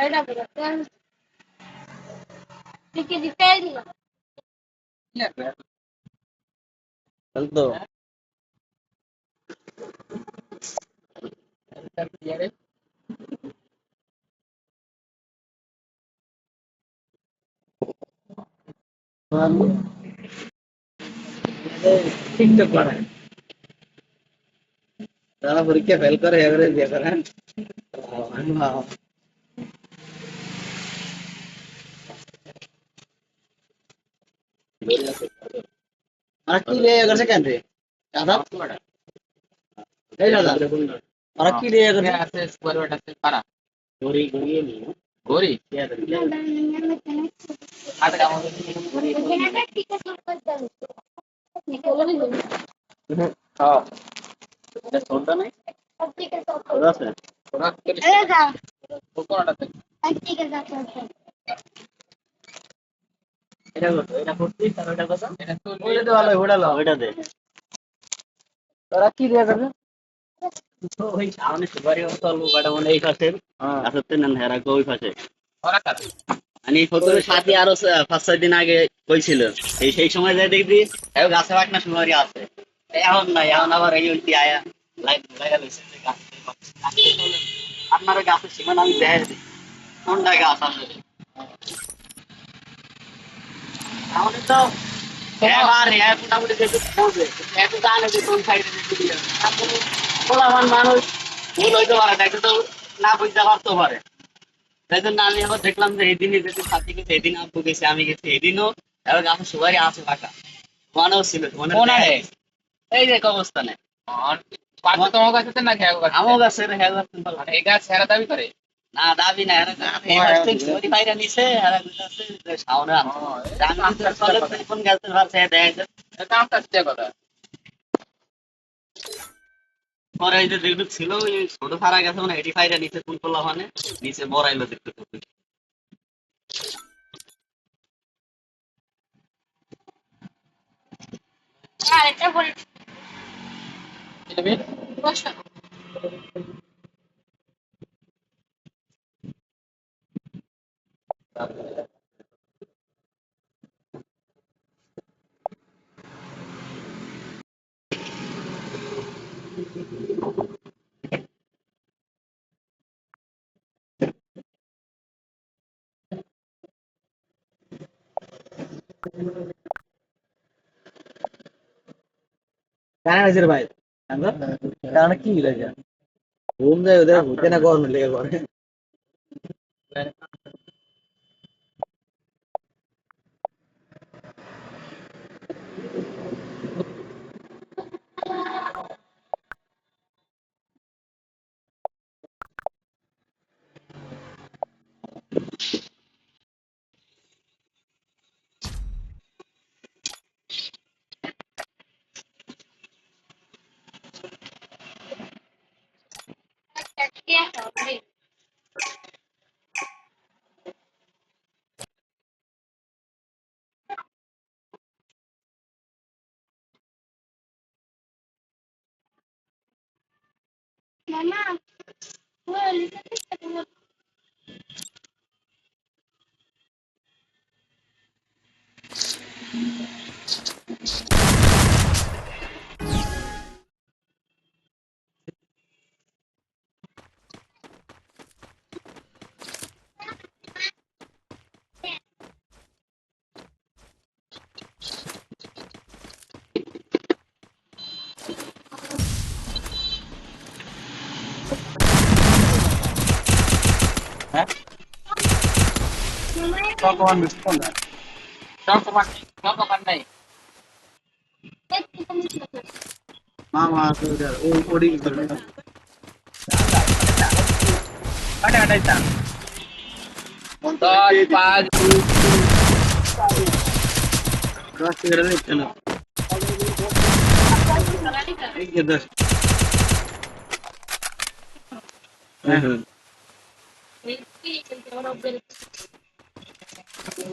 এটা বলো তেল দিকে দিতে দিল চল তো টিকটক করে যারা পরীক্ষা ফেল করে এবারে দিয়ে করে ಮರಕ್ಕಿಲೆ ಎಗರ್ಸಕೇನ್ರಿ ಯಾವ್ದ ಮರಕ್ಕಿಲೆ ಗೋರಿ ಗೋರಿ सोडा नहीं सोडा से सोडा के लिए कोकोनट ठीक है এটা করতে এটা এটা এটা তো ওইটা তো ভালো ওটা ওইটা দে। তোরা কি ওই সামনে সুপারি বাটা মনে এই পাশে হ্যাঁ। আসতে না হেরা কই পাশে। ওরা কার? আমি ফটোর সাথে আরও পাঁচ ছয় দিন আগে কইছিল এই সেই সময় যাই দেখবি এই গাছে বাটনা সুপারি আছে। এখন নাই এখন আবার এই উল্টি আয়া লাইট লাগা লইছে যে গাছ আপনার গাছের সীমানা আমি দিই। কোনটা গাছ আছে? তো এবার হ্যাঁ মোটামুটি যেটু এত জানে যে কোন সাইডে মানুষ ভুল হইতে পারে না এটা না বুঝতে পারতে পারে। তাই জন্য আমি আবার দেখলাম যে এই দিনই যেতে সাথে গেছে এদিন আব্বু গেছে আমি গেছি এদিনও এবার গাছে সুপারি আছে ফাঁকা। মানেও ছিল মনে এই যে অবস্থানে তোমার কাছে না খেয়ে আমও গাছের হ্যাঁ এই গাছ ছেড়া দাবি করে? না দাবি না নিছে কোন গাছের ভাষা কাছে কথা পরে এই যে যেগুলো ছিল ওই ছোট সারা গেছে মানে এটি ফাইরা নিচে কোন করলাম মানে নিচে বড়াইলো দেখতে দেখতে। আর এটা বল। കണക്കില്ല ഊന്ന് ഉദ്ദേശം കുറഞ്ഞില്ലേ കുറേ? Kia của mình. Mama, where Kau kawan bersepon kan? Kau kawan, kau kawan naik. Mama sudah, oh kodi itu. Ada ada itu. Montai pagi. Kelas tiga ini kan? Iya das. Eh. Ini orang beli.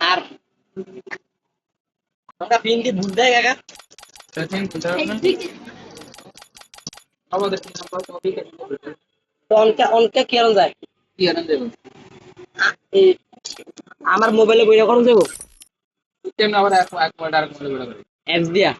আরন যায় কি আনন্দ দেবো আ- এই আমার মোবাইলে বইটা করুন দেবো? আবার এক একবার ডাইরেক্ট করে বেড়া করে? অ্যাপস দিয়া।